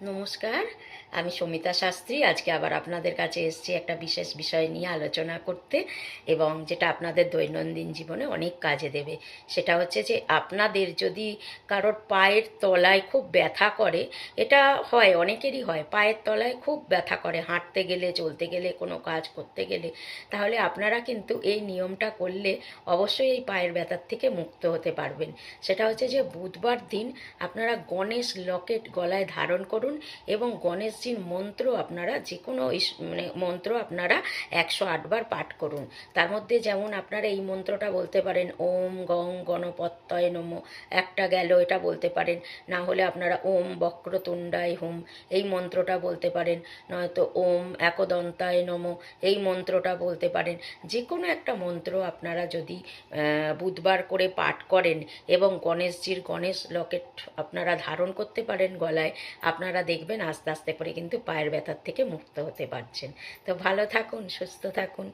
নমস্কার, আমি সমিতা শাস্ত্রী। আজকে আবার আপনাদের কাছে এসেছি একটা বিশেষ বিষয় নিয়ে আলোচনা করতে এবং যেটা আপনাদের দৈনন্দিন জীবনে অনেক কাজে দেবে। সেটা হচ্ছে যে, আপনাদের যদি কারোর পায়ের তলায় খুব ব্যথা করে, এটা হয়, অনেকেরই হয়, পায়ের তলায় খুব ব্যথা করে, হাঁটতে গেলে, চলতে গেলে, কোনো কাজ করতে গেলে, তাহলে আপনারা কিন্তু এই নিয়মটা করলে অবশ্যই এই পায়ের ব্যথার থেকে মুক্ত হতে পারবেন। সেটা হচ্ছে যে, বুধবার দিন আপনারা গণেশ লকেট গলায় ধারণ করুন। এবং গণেশজির মন্ত্র আপনারা যে কোনো মানে মন্ত্র আপনারা একশো আটবার পাঠ করুন। তার মধ্যে যেমন আপনারা এই মন্ত্রটা বলতে পারেন, ওম গং গণপত্যয় নম একটা গেল, এটা বলতে পারেন। না হলে আপনারা ওম বক্রতুণ্ডায় হুম এই মন্ত্রটা বলতে পারেন। নয়তো ওম একদন্তায় নম এই মন্ত্রটা বলতে পারেন। যে কোনো একটা মন্ত্র আপনারা যদি বুধবার করে পাঠ করেন এবং গণেশজির গণেশ লকেট আপনারা ধারণ করতে পারেন গলায় আপনারা দেখবেন আস্তে আস্তে করে কিন্তু পায়ের ব্যথার থেকে মুক্ত হতে পারছেন। তো ভালো থাকুন, সুস্থ থাকুন।